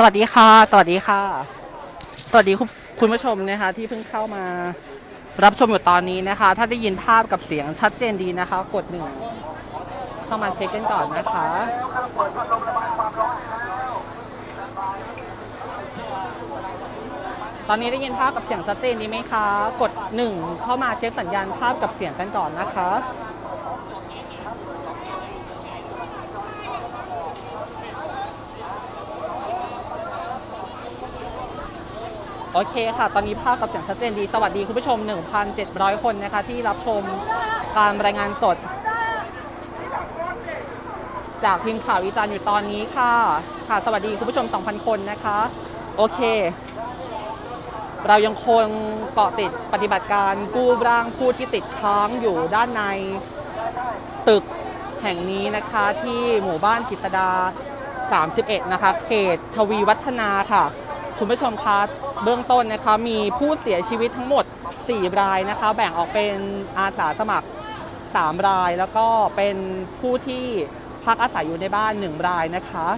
สวัสดีค่ะ สวัสดีค่ะ สวัสดีคุณคุณผู้ชมนะคะที่เพิ่งเข้ามารับชมอยู่ตอนนี้นะคะ ถ้าได้ยินภาพกับเสียงชัดเจนดีนะคะ กดหนึ่งเข้ามาเช็คกันก่อนนะคะตอนนี้ได้ยินภาพกับเสียงชัดเจนดีไหมคะ กดหนึ่งเข้ามาเช็คสัญญาณภาพกับเสียงกันก่อนนะคะ โอเคค่ะ ตอนนี้ภาพกับเสียงชัดเจนดี สวัสดีคุณผู้ชม 1,700 คนนะคะ ที่รับชมการรายงานสด จากทีมข่าววิจารณ์อยู่ตอนนี้ค่ะ ค่ะ สวัสดีคุณผู้ชม 2,000 คนนะคะ โอเค เรายังคงเกาะติดปฏิบัติการกู้ร่างผู้ที่ติดค้างอยู่ด้านในตึกแห่งนี้นะคะที่หมู่บ้านกฤษดา 31 นะคะ เขตทวีวัฒนาค่ะ คุณผู้ชมคะเบื้องต้นนะคะมีผู้เสียชีวิตทั้งหมด 4 รายนะคะ แบ่งออกเป็นอาสาสมัคร 3 ราย แล้วก็เป็นผู้ที่พักอาศัยอยู่ในบ้าน 1 รายนะคะ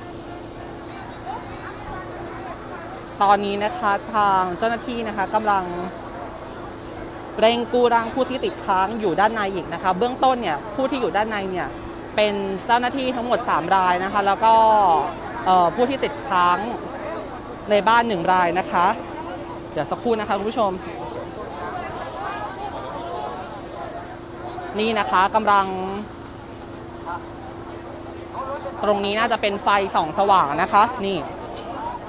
ตอนนี้นะคะทางเจ้าหน้าที่นะคะกำลังเร่งกู้ร่างผู้ที่ติดค้างอยู่ด้านในอีกนะคะ เบื้องต้นเนี่ยผู้ที่อยู่ด้านในเนี่ยเป็นเจ้าหน้าที่ทั้งหมด 3 รายนะคะ แล้วก็ผู้ที่ติดค้าง ในบ้านหนึ่งรายนะคะ เดี๋ยวสักครู่นะคะคุณผู้ชม นี่นะคะกำลัง ตรงนี้น่าจะเป็นไฟส่องสว่างนะคะ นี่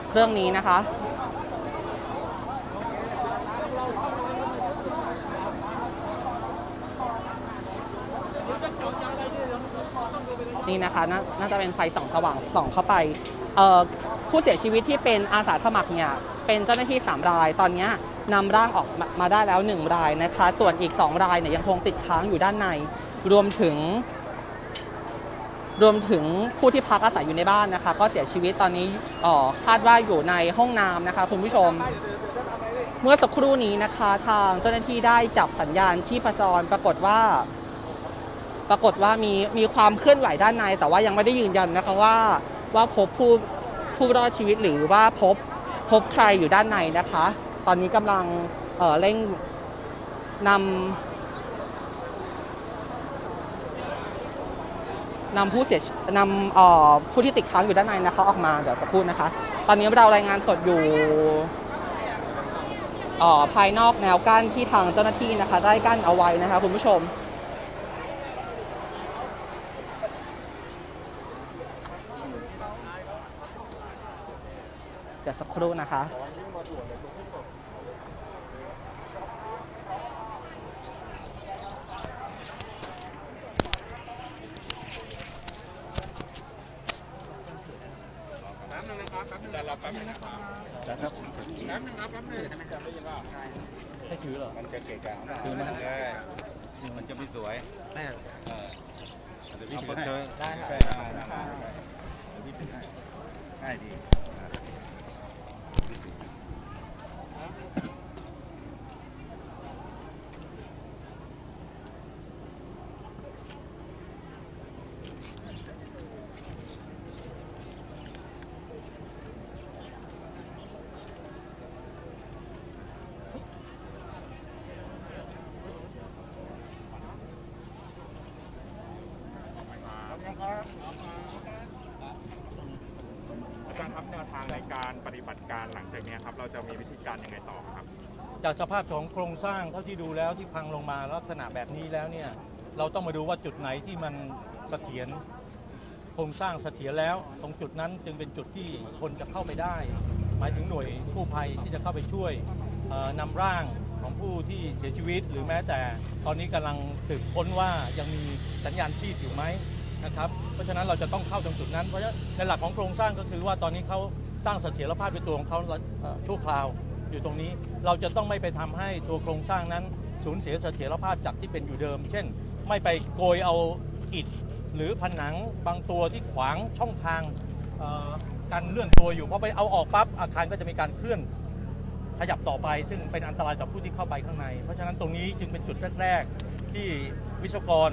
เครื่องนี้นะคะนี่นะคะนน่าจะเป็นไฟส่องสว่างส่องเข้าไป เอ่อ ผู้เสียชีวิตที่เป็นอาสาสมัครเนี่ยเป็นเจ้าหน้าที่ 3 ราย ตอนนี้นำร่างออกมาได้แล้ว 1 รายนะคะ ส่วนอีก 2 รายเนี่ยยังคงติดค้างอยู่ด้านใน รวมถึง รวมถึงผู้ที่พักอาศัยอยู่ในบ้านนะคะ ก็เสียชีวิตตอนนี้อ่อคาดว่าอยู่ในห้องน้ำนะคะคุณผู้ชม เมื่อสักครู่นี้นะคะทางเจ้าหน้าที่ได้จับสัญญาณชีพจรปรากฏว่าปรากฏว่ามีมีความเคลื่อนไหวด้านใน แต่ว่ายังไม่ได้ยืนยันนะคะว่าว่าพบผู้ ผู้รอดชีวิตหรือว่าพบพบใครอยู่ด้านในนะคะ ตอนนี้กำลังเเร่งนำนำผู้เสียชนำผู้ที่ติดค้างอยู่ด้านในนะคะออกมาเดี๋ยวสักครู่นะคะ ตอนนี้เรารายงานสดอยู่ภายนอกแนวกั้นที่ทางเจ้าหน้าที่นะคะ ได้กั้นเอาไว้นะคะคุณผู้ชม ดี๋ยวสักครู่นะคะให้ถือเหรอ มันจะเกะกะคือมันเลยมันจะไม่สวยแม่เออเดี๋ยวพี่ถือให้ได้ค่ะใช่ได้ได้เดี๋ยวพี่ถือให้ง่ายดี อาจารย์ครับแนวทางในการปฏิบัติการหลังจากเนี้ยครับ เราจะมีวิธี การยังไงต่อครับ จากสภาพของโครงสร้างเท่าที่ดูแล้วที่พังลงมาลักษณะแบบนี้แล้วเนี่ยเราต้องมาดูว่าจุดไหนที่มันเสถียรโครงสร้างเสถียรแล้ว ตรงจุดนั้นจึงเป็นจุดที่คนจะเข้าไปได้ หมายถึงหน่วยกู้ภัยที่จะเข้าไปช่วยเอ่อนำร่างของผู้ที่เสียชีวิต หรือแม้แต่ตอนนี้กำลังสืบค้นว่ายังมีสัญญาณชีพอยู่ไหมนะครับเพราะฉะนั้นเราจะต้องเข้าตรงจุดนั้นเพราะในหลักของโครงสร้างก็คือว่าตอนนี้เขาสร้างเสถียรภาพเป็นตัวของเขาชั่วคราว อยู่ตรงนี้ เราจะต้องไม่ไปทำให้ตัวโครงสร้างนั้นสูญเสียเสถียรภาพจากที่เป็นอยู่เดิม เช่น ไม่ไปโกยเอาอิฐหรือผนังบางตัวที่ขวางช่องทางการเลื่อนตัวอยู่พอไปเอาออกปั๊บอาคารก็จะมีการเคลื่อนขยับต่อไป ซึ่งเป็นอันตรายต่อผู้ที่เข้าไปข้างใน เพราะฉะนั้นตรงนี้จึงเป็นจุดแรก ๆ ที่วิศวกร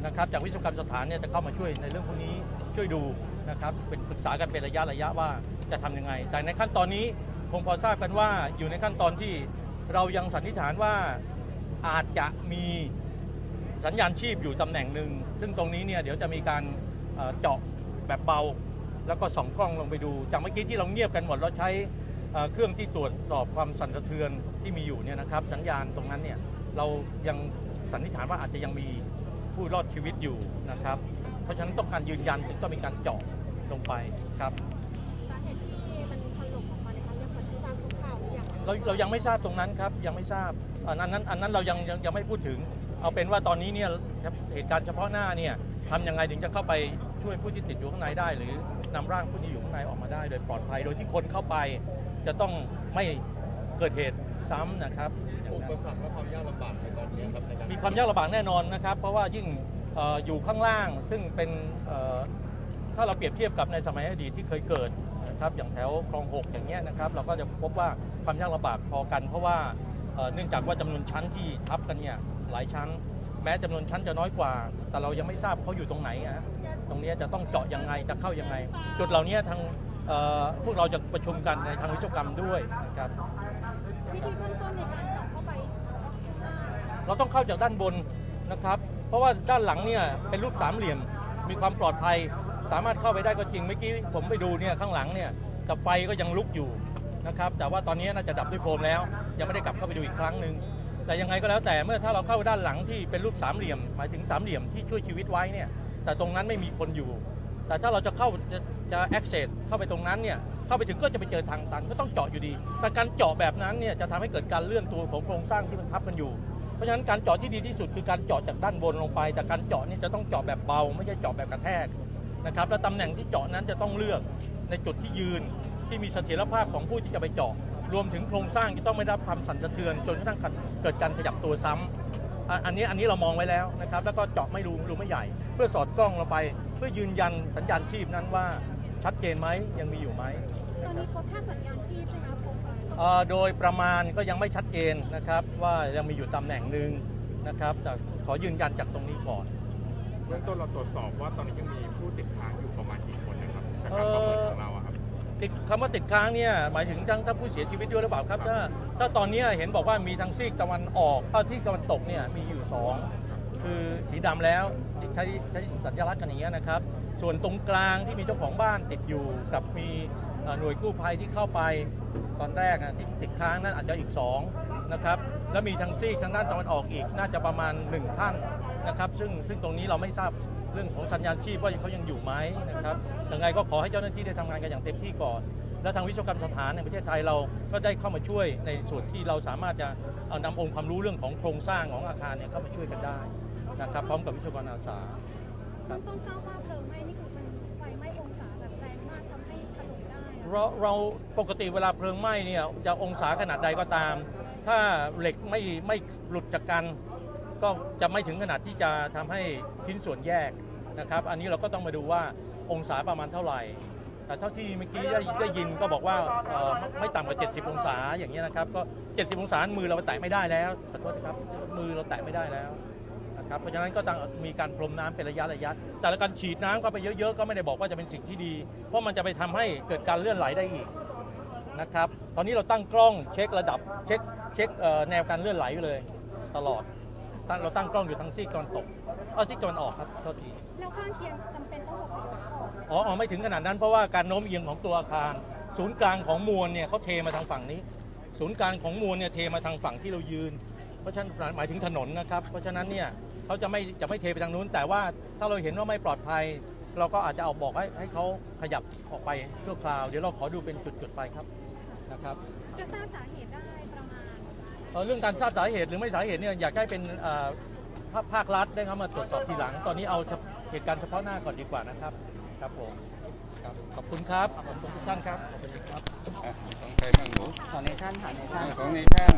นะครับจากวิศวกรรมสถานเนี่ยจะเข้ามาช่วยในเรื่องพวกนี้ช่วยดูนะครับเป็นปรึกษากันเป็นระยะระยะว่าจะทำยังไง แต่ในขั้นตอนนี้ คงพอทราบกันว่าอยู่ในขั้นตอนที่เรายังสันนิษฐานว่าอาจจะมีสัญญาณชีพอยู่ตำแหน่งหนึ่ง ซึ่งตรงนี้เนี่ยเดี๋ยวจะมีการเจาะแบบเบา แล้วก็ส่องกล้องลงไปดู จากเมื่อกี้ที่เราเงียบกันหมดเราใช้เอ่อเครื่องที่ตรวจสอบความสั่นสะเทือนที่มีอยู่เนี่ยนะครับ สัญญาณตรงนั้นเนี่ยเรายังสันนิษฐานว่าอาจจะยังมีผู้รอดชีวิตอยู่นะครับ เพราะฉะนั้นต้องการยืนยันจึงต้องมีการเจาะลงไปครับ เราเรายังไม่ทราบตรงนั้นครับยังไม่ทราบอันนั้นอันนั้นเรายังยังยังไม่พูดถึง เอาเป็นว่าตอนนี้เนี่ยเหตุการณ์เฉพาะหน้าเนี่ยทำยังไงถึงจะเข้าไปช่วยผู้ที่ติดอยู่ข้างในได้ หรือนำร่างผู้ที่อยู่ข้างในออกมาได้ โดยปลอดภัย โดยที่คนเข้าไป จะต้องไม่เกิดเหตุซ้ำนะครับอย่างอุนั้นปสรรคและความยากลำบากในตอนนี้ครับในการมีความยากลำบากแน่นอนนะครับ เพราะว่ายิ่งเอออยู่ข้างล่างซึ่งเป็นเอ่อถ้าเราเปรียบเทียบกับในสมัยอดีตที่เคยเกิด นะครับอย่างแถวคลองหกอย่างเงี้ยนะครับเราก็จะพบว่าความยากลำบากพอกัน เพราะว่าเอ่อเนื่องจากว่าจำนวนชั้นที่ทับกันเนี่ยหลายชั้นแม้จำนวนชั้นจะน้อยกว่า แต่เรายังไม่ทราบเขาอยู่ตรงไหนอะตรงเนี้ยจะต้องเจาะยังไงจะเข้ายังไง จุดเหล่านี้ทางเอ่อพวกเราจะประชุมกันในทางวิศวกรรมด้วยนะครับวิธีเบื้องต้นในการเจาะเข้าไปข้างล่างเราต้องเข้าจากด้านบนนะครับ เพราะว่าด้านหลังเนี่ยเป็นรูปสามเหลี่ยมมีความปลอดภัย สามารถเข้าไปได้ก็จริงเมื่อกี้ผมไปดูเนี่ยข้างหลังเนี่ยแต่ไฟก็ยังลุกอยู่นะครับแต่ว่าตอนนี้น่าจะดับด้วยโฟมแล้ว ยังไม่ได้กลับเข้าไปดูอีกครั้งหนึ่งแต่ยังไงก็แล้วแต่เมื่อถ้าเราเข้าด้านหลังที่เป็นรูปสามเหลี่ยม หมายถึงสามเหลี่ยมที่ช่วยชีวิตไว้เนี่ยแต่ตรงนั้นไม่มีคนอยู่ แต่ถ้าเราจะเข้าจะจะ access เข้าไปตรงนั้นเนี่ยเข้าไปถึงก็จะไปเจอทางตันก็ต้องเจาะอยู่ดี แต่การเจาะแบบนั้นเนี่ยจะทำให้เกิดการเลื่อนตัวของโครงสร้างที่มันทับกันอยู่เพราะฉะนั้นการเจาะที่ดีที่สุดคือการเจาะจากด้านบนลงไป แต่การเจาะนี่จะต้องเจาะแบบเบา ไม่ใช่เจาะแบบกระแทก นะครับและตำแหน่งที่เจาะนั้นจะต้องเลือกในจุดที่ยืนที่มีเสถียรภาพของผู้ที่จะไปเจาะ รวมถึงโครงสร้างที่ต้องไม่ได้รับความสั่นสะเทือน จนกระทั่งเกิดการขยับตัวซ้ำอะอันนี้อันนี้เรามองไว้แล้วนะครับ แล้วก็เจาะไม่รูรูไม่ใหญ่ เพื่อสอดกล้องลงไป เพื่อยืนยันสัญญาณชีพนั้นว่าชัดเจนไหมยังมีอยู่ไหมตอนนี้พบแค่สัญญาณชีพใช่ไหมคะพบเอ่อโดยประมาณก็ยังไม่ชัดเจนนะครับว่ายังมีอยู่ตำแหน่งหนึ่งนะครับแต่ขอยืนยันจากตรงนี้ก่อน เบื้องต้นเราตรวจสอบว่าตอนนี้ยังมีผู้ติดค้างอยู่ประมาณกี่คนนะครับจากการประเมินของเราอะครับ ติดคำว่าติดค้างเนี่ยหมายถึงทั้งถ้าผู้เสียชีวิตด้วยหรือเปล่าครับ ถ้าถ้าตอนนี้เห็นบอกว่ามีทางซีกตะวันออกเอ้าที่ตะวันตกเนี่ยมีอยู่สองคือสีดำแล้วใช้ใช้สัญลักษณ์กันอย่างเงี้ยนะครับ ส่วนตรงกลางที่มีเจ้าของบ้านติดอยู่กับมีหน่วยกู้ภัยที่เข้าไปตอนแรกอะที่ติดค้างนั้นอาจจะอีกสองนะครับแล้วมีทางซีกทางด้านตะวันออกอีกน่าจะประมาณหนึ่งท่าน นะครับซึ่งซึ่งตรงนี้เราไม่ทราบเรื่องของสัญญาณชีพว่าเขายังอยู่ไหมนะครับยังไงก็ขอให้เจ้าหน้าที่ได้ทำงานกันอย่างเต็มที่ก่อน และทางวิศวกรรมสถานในประเทศไทยเราก็ได้เข้ามาช่วยในส่วนที่เราสามารถจะเอานำองค์ความรู้เรื่องของโครงสร้างของอาคารเนี่ยเข้ามาช่วยกันได้นะครับพร้อมกับวิศวกรอาสาเบื้องต้นทราบว่าเพลิงไหม้นี่คือมันไฟไหม้องศาแบบแรงมากทำให้ถล่มได้อะเราเราปกติเวลาเพลิงไหม้เนี่ยจะองศาขนาดใดก็ตาม ถ้าเหล็กไม่ไม่หลุดจากกัน ก็จะไม่ถึงขนาดที่จะทำให้ชิ้นส่วนแยกนะครับ อันนี้เราก็ต้องมาดูว่าองศาประมาณเท่าไหร่ แต่เท่าที่เมื่อกี้ได้ได้ยินก็บอกว่าไม่ต่ำกว่า 70 องศาอย่างเงี้ยนะครับ ก็ 70 องศามือเราไปแตะไม่ได้แล้วขอโทษนะครับ มือเราแตะไม่ได้แล้วนะครับเพราะฉะนั้นก็ต้องมีการพรมน้ำเป็นระยะระยะ แต่ละการฉีดน้ำเข้าไปเยอะๆ ก็ไม่ได้บอกว่าจะเป็นสิ่งที่ดี เพราะมันจะไปทำให้เกิดการเลื่อนไหลได้อีกนะครับ ตอนนี้เราตั้งกล้องเช็คระดับเช็คเช็คแนวการเลื่อนไหลเลยตลอด ตั้งเราตั้งกล้องอยู่ทั้งซีกตะวันตกเออซีกตะวันออกครับโทษทีแล้วข้างเคียงจำเป็นต้องอพยพออกอ๋ออ๋อไม่ถึงขนาดนั้นเพราะว่าการโน้มเอียงของตัวอาคาร ศูนย์กลางของมวลเนี่ยเขาเทมาทางฝั่งนี้ ศูนย์กลางของมวลเนี่ยเทมาทางฝั่งที่เรายืน เพราะฉะนั้นหมายถึงถนนนะครับ เพราะฉะนั้นเนี่ยเขาจะไม่จะไม่เทไปทางนู้น แต่ว่าถ้าเราเห็นว่าไม่ปลอดภัย เราก็อาจจะเอาบอกให้ให้เขาขยับออกไปชั่วคราวเดี๋ยวเราขอดูเป็นจุดๆไปครับนะครับ จะทราบสาเหตุได้ประมาณ เอ่อเรื่องการทราบสาเหตุหรือไม่สาเหตุเนี่ยอยากให้เป็นเอ่อภาคภาครัฐได้เข้ามาตรวจสอบทีหลัง ตอนนี้เอาเฉพาะเหตุการณ์เฉพาะหน้าก่อนดีกว่านะครับ ครับผมครับขอบคุณครับขอบคุณทุกท่านครับขอบคุณครับอะของใครบ้างหนูขอเนชั่นค่ะเนชั่นอะของในแท่น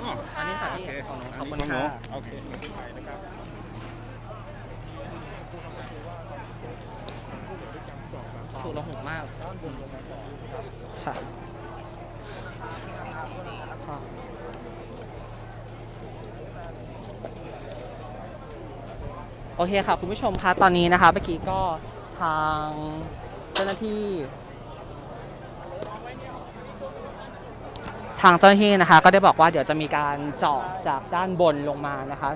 อ๋ออันนี้ค่ะโอพี่เคของหนูอันขอบนี้คุณของหนูค่ะโอเคสูระหงมากค่ะค่ะ โอเคค่ะ คุณผู้ชมคะตอนนี้นะคะเมื่อกี้ก็ทางเจ้าหน้าที่ ทางเจ้าหน้าที่นะคะ ก็ได้บอกว่าเดี๋ยวจะมีการเจาะจากด้านบนลงมานะคะ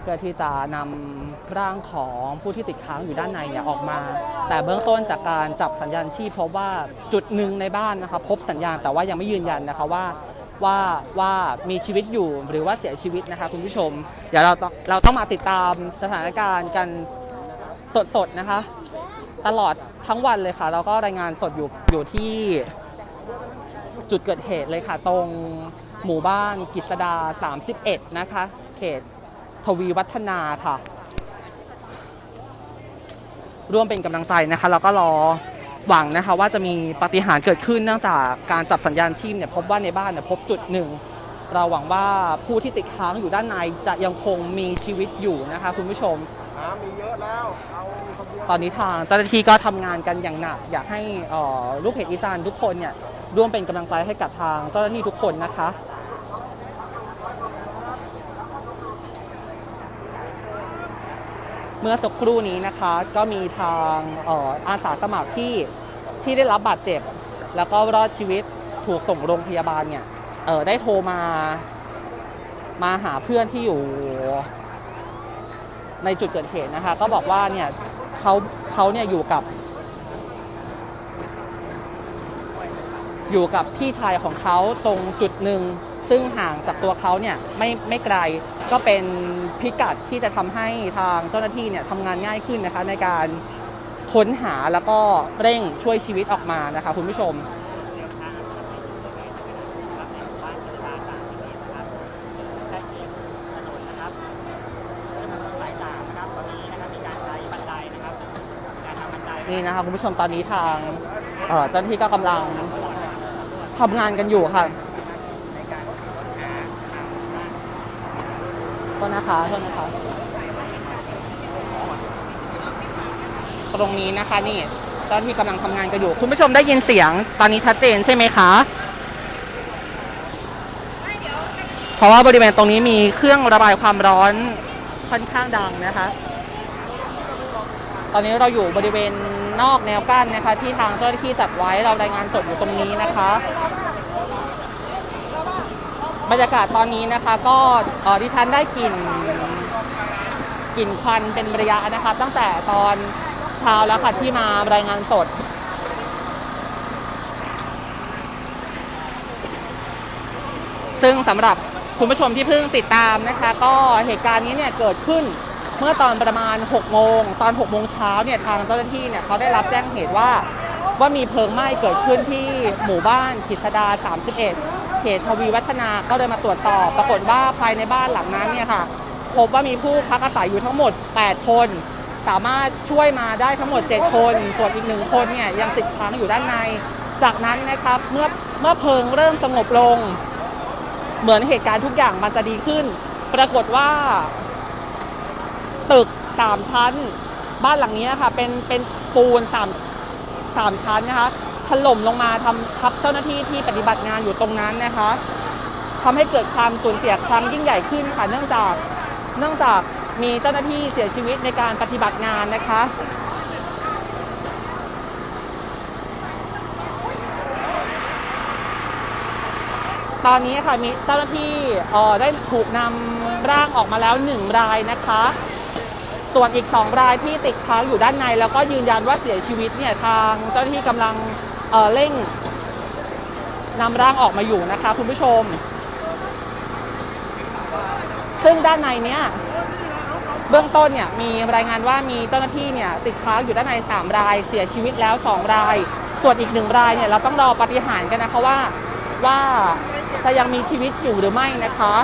เพื่อที่จะนำร่างของผู้ที่ติดค้างอยู่ด้านในเนี่ยออกมา แต่เบื้องต้นจากการจับสัญญาณชีพพบว่าจุดหนึ่งในบ้านนะคะ พบสัญญาณแต่ว่ายังไม่ยืนยันนะคะว่า ว่าว่ามีชีวิตอยู่หรือว่าเสียชีวิตนะคะคุณผู้ชม เดี๋ยวเราต้องเราต้องมาติดตามสถานการณ์กันสดๆนะคะ ตลอดทั้งวันเลยค่ะ เราก็รายงานสดอยู่อยู่ที่จุดเกิดเหตุเลยค่ะ ตรงหมู่บ้านกิษดา 31 นะคะ เขตทวีวัฒนาค่ะ ร่วมเป็นกำลังใจนะคะ แล้วก็รอ หวังนะคะว่าจะมีปาฏิหารย์เกิดขึ้นเนื่องจากการจับสัญญาณชีพเนี่ยพบว่าในบ้านเนี่ยพบจุดหนึ่งเราหวังว่าผู้ที่ติดค้างอยู่ด้านในจะยังคงมีชีวิตอยู่นะคะคุณผู้ชม น้ำมีเยอะแล้ว เอาคนเดียวตอนนี้ทางเจ้าหน้าที่ก็ทำงานกันอย่างหนัก อยากให้เอ่อลูกเพจอีจานทุกคนเนี่ยร่วมเป็นกำลังใจให้กับทางเจ้าหน้าที่ทุกคนนะคะ เมื่อสักครู่นี้นะคะ ก็มีทางออาสาสมัครที่ที่ได้รับบาดเจ็บ แล้วก็รอดชีวิตถูกส่งโรงพยาบาลเนี่ยได้โทรมามาหาเพื่อนที่อยู่ในจุดเกิดเหตุนะคะ ก็บอกว่าเนี่ยเขาเขาเนี่ยอยู่กับ อยู่กับพี่ชายของเขาตรงจุดหนึ่ง ซึ่งห่างจากตัวเขาเนี่ยไม่ไม่ไกลก็เป็นพิกัดที่จะทำให้ทางเจ้าหน้าที่เนี่ยทำงานง่ายขึ้นนะคะในการค้นหาแล้วก็เร่งช่วยชีวิตออกมานะคะคุณผู้ชมนี่นะคะคุณผู้ชมตอนนี้ทางเอ่อเจ้าหน้าที่ก็กำลังทำงานกันอยู่ค่ะ ทษนะคะโทษนะคะ ตรงนี้นะคะนี่เจ้าหน้าที่กำลังทำงานกันอยู่ คุณผู้ชมได้ยินเสียงตอนนี้ชัดเจนใช่ไหมคะ เพราะว่าบริเวณตรงนี้มีเครื่องระบายความร้อนค่อนข้างดังนะคะ ตอนนี้เราอยู่บริเวณนอกแนวกั้นนะคะ ที่ทางเจ้าหน้าที่จัดไว้เรารายงานสดอยู่ตรงนี้นะคะ บรรยากาศตอนนี้นะคะ ก็ดิฉันได้กลิ่นกลิ่นควันเป็นระยะนะคะ ตั้งแต่ตอนเช้าแล้วค่ะที่มารายงานสดซึ่งสำหรับคุณผู้ชมที่เพิ่งติดตามนะคะ ก็เหตุการณ์นี้เนี่ยเกิดขึ้นเมื่อตอนประมาณ 6 โมง ตอน 6 โมงเช้าเนี่ยทางเจ้าหน้าที่เนี่ยเขาได้รับแจ้งเหตุว่าว่ามีเพลิงไหม้เกิดขึ้นที่หมู่บ้านกิษดา 31 เขตทวีวัฒนาก็เลยมาตรวจสอบ ปรากฏว่าภายในบ้านหลังนั้นเนี่ยค่ะ พบว่ามีผู้พักอาศัยอยู่ทั้งหมด 8 คน สามารถช่วยมาได้ทั้งหมด 7 คน ส่วนอีกหนึ่งคนเนี่ยยังติดค้างอยู่ด้านใน จากนั้นนะครับเมื่อเมื่อเพลิงเริ่มสงบลง เหมือนเหตุการณ์ทุกอย่างมันจะดีขึ้น ปรากฏว่า ตึกสามชั้น บ้านหลังนี้ค่ะ เป็นเป็นปูนสามสามชั้นนะคะ ถล่มลงมาทำทับเจ้าหน้าที่ที่ปฏิบัติงานอยู่ตรงนั้นนะคะทำให้เกิดความสูญเสียครั้งยิ่งใหญ่ขึ้นค่ะ เนื่องจากเนื่องจากมีเจ้าหน้าที่เสียชีวิตในการปฏิบัติงานนะคะตอนนี้ค่ะมีเจ้าหน้าที่เอ่อได้ถูกนำร่างออกมาแล้วหนึ่งรายนะคะ ส่วนอีกสองรายที่ติดค้างอยู่ด้านใน แล้วก็ยืนยันว่าเสียชีวิตเนี่ยทางเจ้าหน้าที่กำลัง เออเร่งนำร่างออกมาอยู่นะคะคุณผู้ชม ซึ่งด้านในเนี้ยเบื้องต้นเนี่ยมีรายงานว่ามีเจ้าหน้าที่เนี่ยติดค้างอยู่ด้านใน 3 ราย เสียชีวิตแล้ว 2 ราย ส่วนอีกหนึ่งรายเนี่ยเราต้องรอปฏิหารกันนะคะว่าว่าจะยังมีชีวิตอยู่หรือไม่นะคะ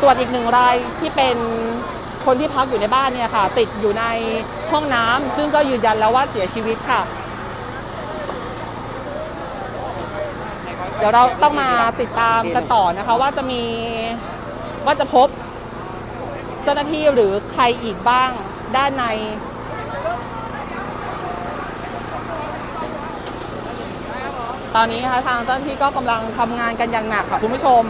ส่วนอีกหนึ่งรายที่เป็นคนที่พักอยู่ในบ้านเนี่ยค่ะ ติดอยู่ในห้องน้ำซึ่งก็ยืนยันแล้วว่าเสียชีวิตค่ะ เดี๋ยวเราต้องมาติดตามกันต่อนะคะว่าจะมีว่าจะพบเจ้าหน้าที่หรือใครอีกบ้างด้านใน ตอนนี้นะคะทางเจ้าหน้าที่ก็กำลังทำงานกันอย่างหนักค่ะคุณผู้ชม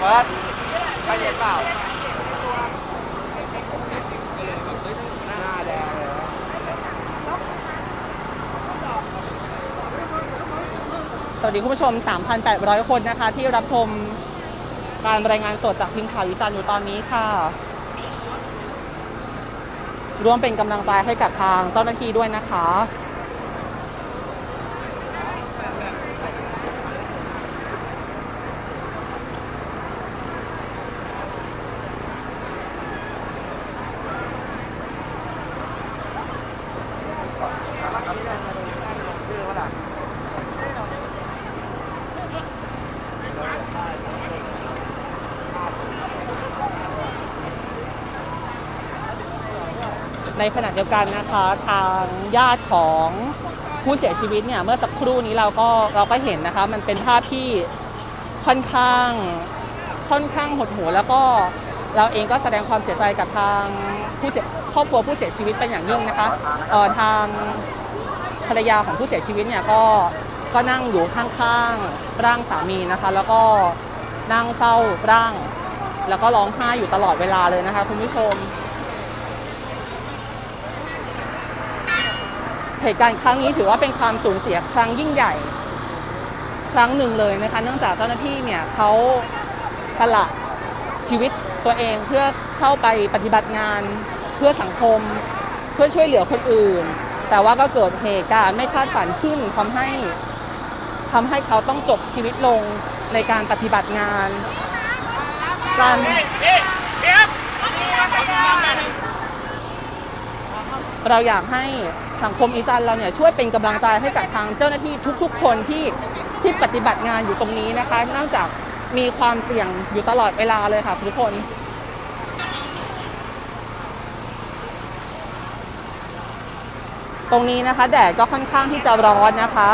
เปิดไปเย็นเปล่า วัส ดีคุณผู้ชม 3,800 คนนะคะ ที่รับชมการรายงานสดจากทีมข่าววิจารณ์อยู่ตอนนี้ค่ะร่วมเป็นกำลังใจให้กับทางเจ้าหน้าที่ด้วยนะคะ ใน ขณะเดียวกันนะคะทางญาติของผู้เสียชีวิตเนี่ยเมื่อสักครู่นี้เราก็เราก็เห็นนะคะ มันเป็นภาพที่ค่อนข้างค่อนข้างหดหู่แล้วก็เราเองก็แสดงความเสียใจกับทางผู้เสียครอบครัวผู้เสียชีวิตเป็นอย่างยิ่งนะคะเอ่อทางภรรยาของผู้เสียชีวิตเนี่ยก็ก็นั่งอยู่ข้างๆร่างสามีนะคะ แล้วก็นั่งเฝ้าร่าง แล้วก็ร้องไห้อยู่ตลอดเวลาเลยนะคะคุณผู้ชม เหตุการณ์ครั้งนี้ถือว่าเป็นความสูญเสียครั้งยิ่งใหญ่ ครั้งหนึ่งเลยนะคะเนื่องจากเจ้าหน้าที่เนี่ยเขาสละชีวิตตัวเองเพื่อเข้าไปปฏิบัติงาน เพื่อสังคม เพื่อช่วยเหลือคนอื่น แต่ว่าก็เกิดเหตุการณ์ไม่คาดฝันขึ้นทำให้ทำให้เขาต้องจบชีวิตลงในการปฏิบัติงานการ เราอยากให้สังคมอีสานเราเนี่ยช่วยเป็นกำลังใจให้กับทางเจ้าหน้าที่ทุกๆ คนที่ที่ปฏิบัติงานอยู่ตรงนี้นะคะเนื่องจากมีความเสี่ยงอยู่ตลอดเวลาเลยค่ะทุกคนตรงนี้นะคะแดดก็ค่อนข้างที่จะร้อนนะคะ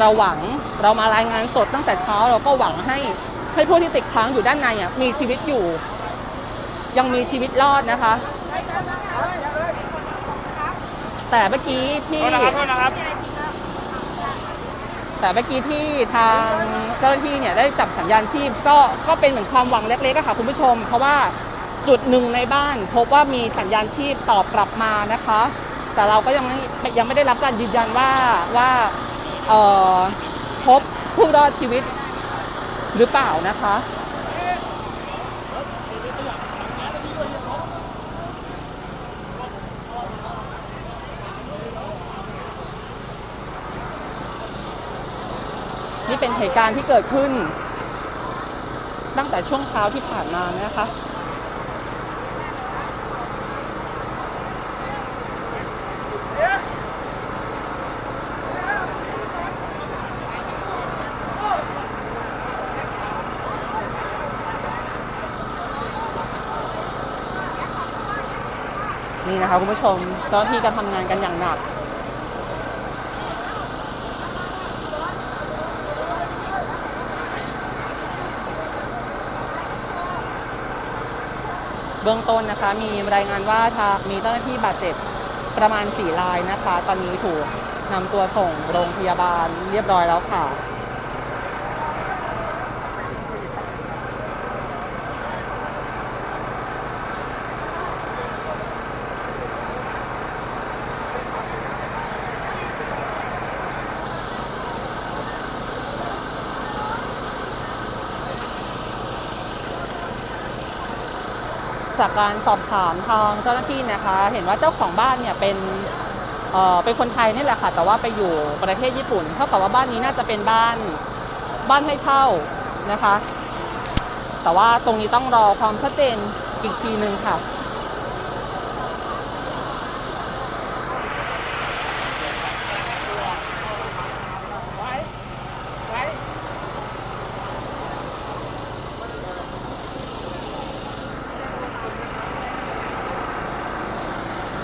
เราหวังเรามารายงานสดตั้งแต่เช้าเราก็หวังให้ให้ผู้ที่ติดค้างอยู่ด้านในอะมีชีวิตอยู่ ยังมีชีวิตรอดนะคะ แต่เมื่อกี้ที่แต่เมื่อกี้ที่ทางเจ้าหน้าที่เนี่ยได้จับสัญญาณชีพ ก็ก็เป็นเหมือนความหวังเล็กๆอะค่ะคุณผู้ชม เพราะว่าจุดหนึ่งในบ้าน พบว่ามีสัญญาณชีพตอบกลับมานะคะ แต่เราก็ยังไม่ยังไม่ได้รับการยืนยันว่าว่าเอ่อ พบผู้รอดชีวิตหรือเปล่านะคะ นี่เป็นเหตุการณ์ที่เกิดขึ้น ตั้งแต่ช่วงเช้าที่ผ่านมานะคะ คุณผู้ชมเจ้าหน้าที่ก็ทำงานกันอย่างหนัก เบื้องต้นนะคะมีรายงานว่าทางมีเจ้าหน้าที่บาดเจ็บประมาณ4รายนะคะ ตอนนี้ถูกนำตัวส่งโรงพยาบาลเรียบร้อยแล้วค่ะ จากการสอบถามทางเจ้าหน้าที่นะคะ เห็นว่าเจ้าของบ้านเนี่ยเป็นเอ่อเป็นคนไทยนี่แหละค่ะ แต่ว่าไปอยู่ประเทศญี่ปุ่น เท่ากับว่าบ้านนี้น่าจะเป็นบ้านบ้านให้เช่านะคะ แต่ว่าตรงนี้ต้องรอความชัดเจนอีกทีหนึ่งค่ะ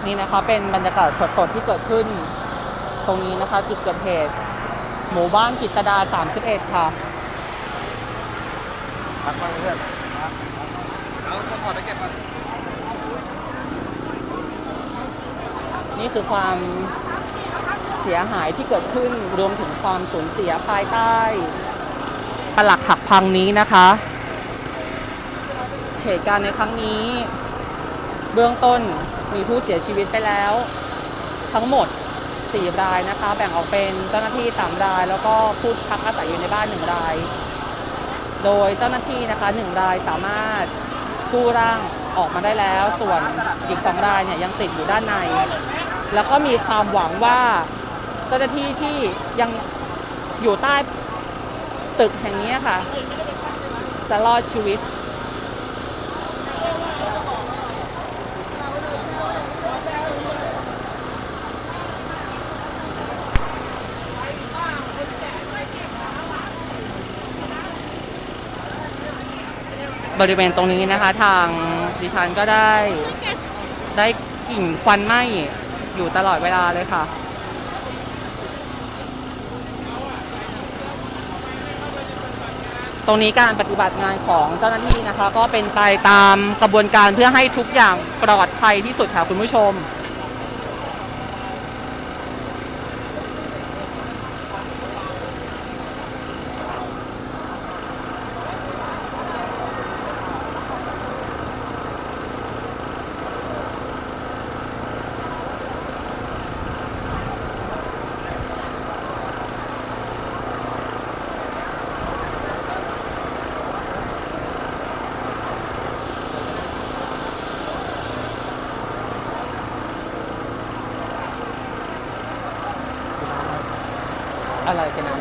นี่นะคะเป็นบรรยากาศสดๆที่เกิดขึ้น ตรงนี้นะคะจุดเกิดเหตุหมู่บ้านกิตดา 31 ค่ะพักบ้างเพื่อนนี่คือความเสียหายที่เกิดขึ้นรวมถึงความสูญเสียภายใต้ปลักหักพังนี้นะคะ เหตุการณ์ในครั้งนี้ เบื้องต้นมีผู้เสียชีวิตไปแล้ว ทั้งหมด 4 รายนะคะ แบ่งออกเป็นเจ้าหน้าที่ 3 ราย แล้วก็ผู้พักอาศัยอยู่ในบ้าน 1 ราย โดยเจ้าหน้าที่นะคะ 1 รายสามารถกู้ร่างออกมาได้แล้ว ส่วนอีก 2 รายเนี่ยยังติดอยู่ด้านใน แล้วก็มีความหวังว่าเจ้าหน้าที่ที่ยังอยู่ใต้ตึกแห่งนี้ค่ะ จะรอดชีวิต บริเวณตรงนี้นะคะ ทางดิฉันก็ได้ได้กลิ่นควันไหม้อยู่ตลอดเวลาเลยค่ะ ตรงนี้การปฏิบัติงานของเจ้าหน้าที่นะคะ ก็เป็นไปตามกระบวนการเพื่อให้ทุกอย่างปลอดภัยที่สุดค่ะคุณผู้ชม อะไรกันนะ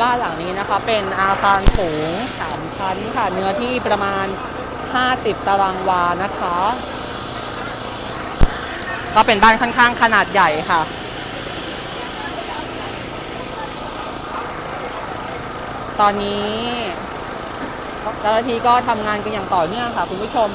บ้านหลังนี้นะคะเป็นอาคารสูงสามชั้นค่ะเนื้อที่ประมาณ 50 ตารางวานะคะ ก็เป็นบ้านค่อนข้างขนาดใหญ่ค่ะตอนนี้เจ้าหน้าที่ก็ทำงานกันอย่างต่อเนื่องค่ะ คุณผู้ชม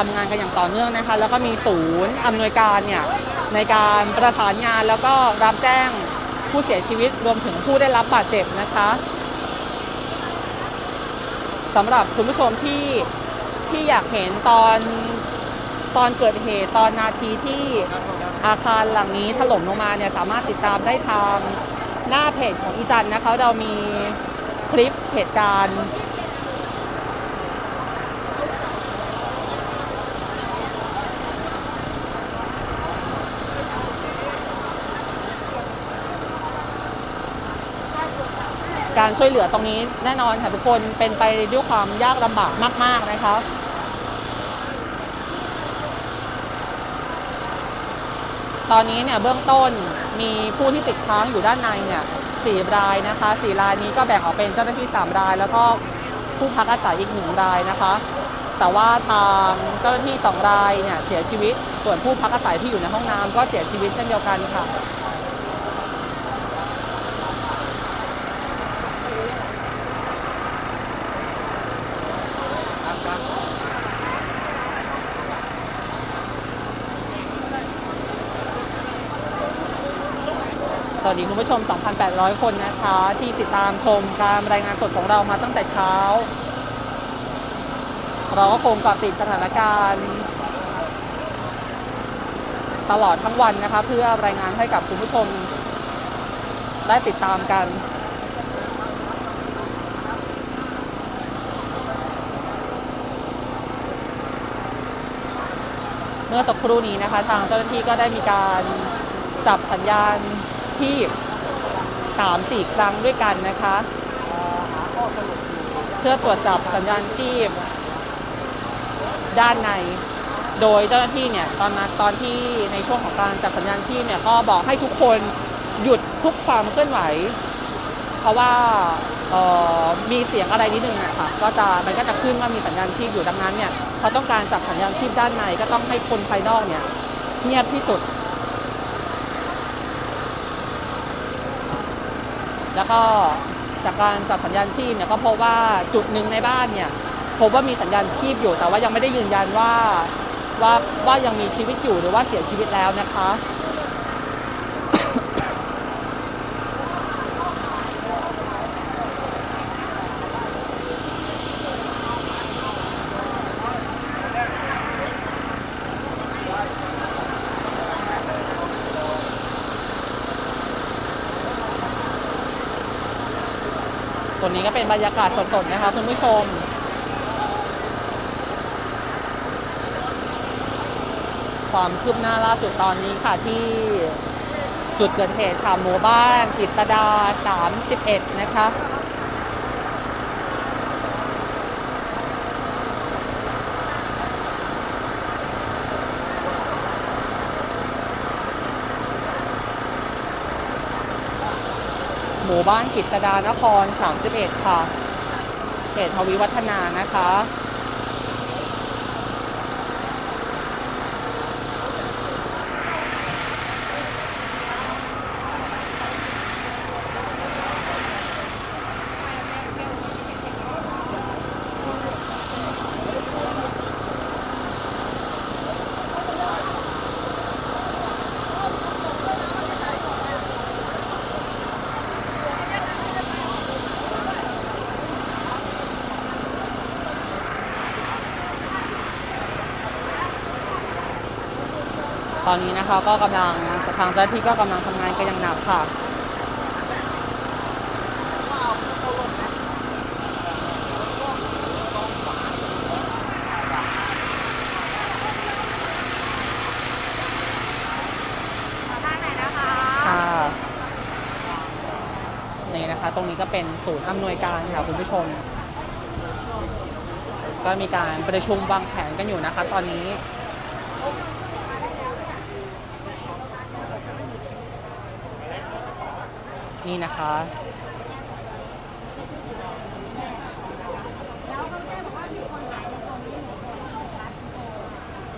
ทำงานกันอย่างต่อเนื่องนะคะ แล้วก็มีศูนย์อำนวยการเนี่ยในการประสานงานแล้วก็รับแจ้งผู้เสียชีวิตรวมถึงผู้ได้รับบาดเจ็บนะคะสำหรับคุณผู้ชมที่ที่อยากเห็นตอนตอนเกิดเหตุตอนนาทีที่อาคารหลังนี้ถล่มลงมาเนี่ยสามารถติดตามได้ทางหน้าเพจของอีจันนะคะ เรามีคลิปเหตุการณ์ การช่วยเหลือตรงนี้แน่นอนค่ะทุกคนเป็นไปด้วยความยากลำบากมาก ๆ นะคะตอนนี้เนี่ยเบื้องต้นมีผู้ที่ติดค้างอยู่ด้านในเนี่ยสี่รายนะคะสี่รายนี้ก็แบ่งออกเป็นเจ้าหน้าที่สามราย แล้วก็ผู้พักอาศัยอีกหนึ่งรายนะคะ แต่ว่าทางเจ้าหน้าที่สองรายเนี่ยเสียชีวิตส่วนผู้พักอาศัยที่อยู่ในห้องน้ำก็เสียชีวิตเช่นเดียวกันค่ะ วัสดีคุณผู้ชม 2,800 คนนะคะ ที่ติดตามชมการรายงานสดของเรามาตั้งแต่เช้า เราก็คงเกาะติดสถานการณ์ ตลอดทั้งวันนะคะ เพื่อรายงานให้กับคุณผู้ชม ได้ติดตามกันเมื่อสักครู่นี้นะคะ ทางเจ้าหน้าที่ก็ได้มีการจับสัญญาณ ชีพสามสี่ครั้งด้วยกันนะคะ เพื่อตรวจจับสัญญาณชีพ ด้านใน โดยเจ้าหน้าที่เนี่ยตอนนั้นตอนที่ในช่วงของการจับสัญญาณชีพเนี่ยก็บอกให้ทุกคนหยุดทุกความเคลื่อนไหว เพราะว่าออมีเสียงอะไรนิดนึงอะค่ะก็จะมันก็จะขึ้นว่ามีสัญญาณชีพอยู่ดังนั้นเนี่ยเขาต้องการจับสัญญาณชีพด้านในก็ต้องให้คนภายนอกเนี่ยเงียบที่สุด แล้วก็จากการจับสัญญาณชีพเนี่ยก็พบว่าจุดหนึ่งในบ้านเนี่ยพบว่ามีสัญญาณชีพอยู่ แต่ว่ายังไม่ได้ยืนยันว่าว่าว่ายังมีชีวิตอยู่หรือว่าเสียชีวิตแล้วนะคะ ตัวนี้ก็เป็นบรรยากาศสดๆนะคะคุณผู้ชม ความคืบหน้าล่าสุดตอนนี้ค่ะที่จุดเกิดเหตุค่ะหมู่บ้านกิตดา 31 นะคะ หมู่บ้านกิตดานคร 31 ค่ะเขตทวีวัฒนานะคะ อนนี้นะคะก็กำลังทางเจ้าหน้าที่ก็กำลังทำงานกันอย่างหนักค่ะค่ะนี่นะคะ ตรงนี้ก็เป็นศูนย์อำนวยการค่ะคุณผู้ชม ก็มีการประชุมวางแผนกันอยู่นะคะ ตอนนี้ นี่นะคะ แล้วเขาแจ้งบอกว่ามีคนหายในตรงนี้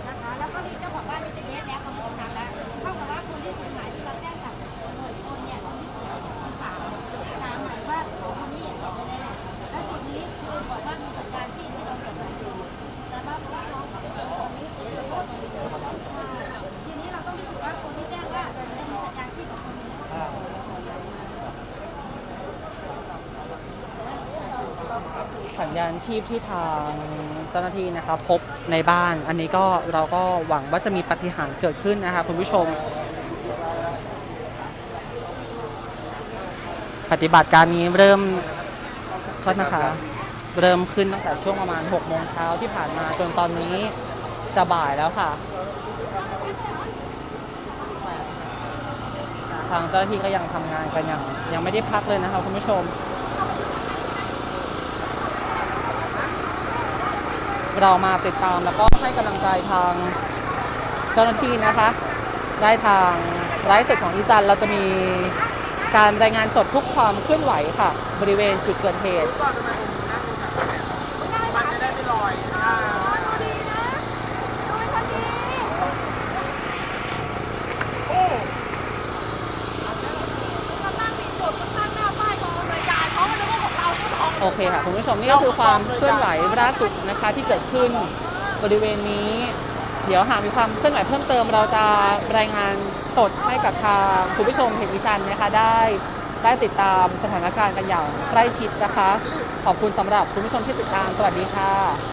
นะคะ แล้วก็มีเจ้าของบ้านที่จะแยกแล้วเขาไม่ทำแล้วเท่ากับว่าคนที่สูญหายที่เราแจ้งจากหน่วยคนเนี่ยคนที่เสียคนสามสามหมายว่าคนนี้อย่างไรแหละแล้วจุดนี้คือบอกว่ามีสัญญาณที่ที่เราตรวจสอบดูแต่ว่าเพราะว่าน้องเขาเป็นคนนี้คือคนนี้ทีนี้เราต้องพิสูจน์ว่าคนที่แจ้งว่าเป็นสัญญาณที่ของคนนี้ สัญาณชีพที่ทางเจ้าหน้าที่นะคะพบในบ้าน อันนี้ก็เราก็หวังว่าจะมีปฏิหารเกิดขึ้นนะคะคุณผู้ชม ปฏิบัติการนี้เริ่มโทษนะคะเริ่มขึ้นตั้งแต่ช่วงประมาณ6โมงเช้าที่ผ่านมาจนตอนนี้จะบ่ายแล้วค่ะ ทางเจ้าหน้าที่ก็ยังทำงานกันอย่างยังไม่ได้พักเลยนะคะคุณผู้ชม เรามาติดตามแล้วก็ให้กำลังใจทางเจ้าหน้าที่นะคะ ได้ทางไลฟ์สดของอีจันเราจะมีการรายงานสดทุกความเคลื่อนไหวค่ะ บริเวณจุดเกิดเหตุ โอเคค่ะคุณผู้ชมนี่ก็คือความเคลื่อนไหวล่าสุดนะคะที่เกิดขึ้นบริเวณนี้ เดี๋ยวหากมีความเคลื่อนไหวเพิ่มเติม เราจะรายงานสดให้กับทางคุณผู้ชมเห็นวิจารณ์นะคะได้ได้ติดตามสถานการณ์กันอย่างใกล้ชิดนะคะ ขอบคุณสำหรับคุณผู้ชมที่ติดตามสวัสดีค่ะ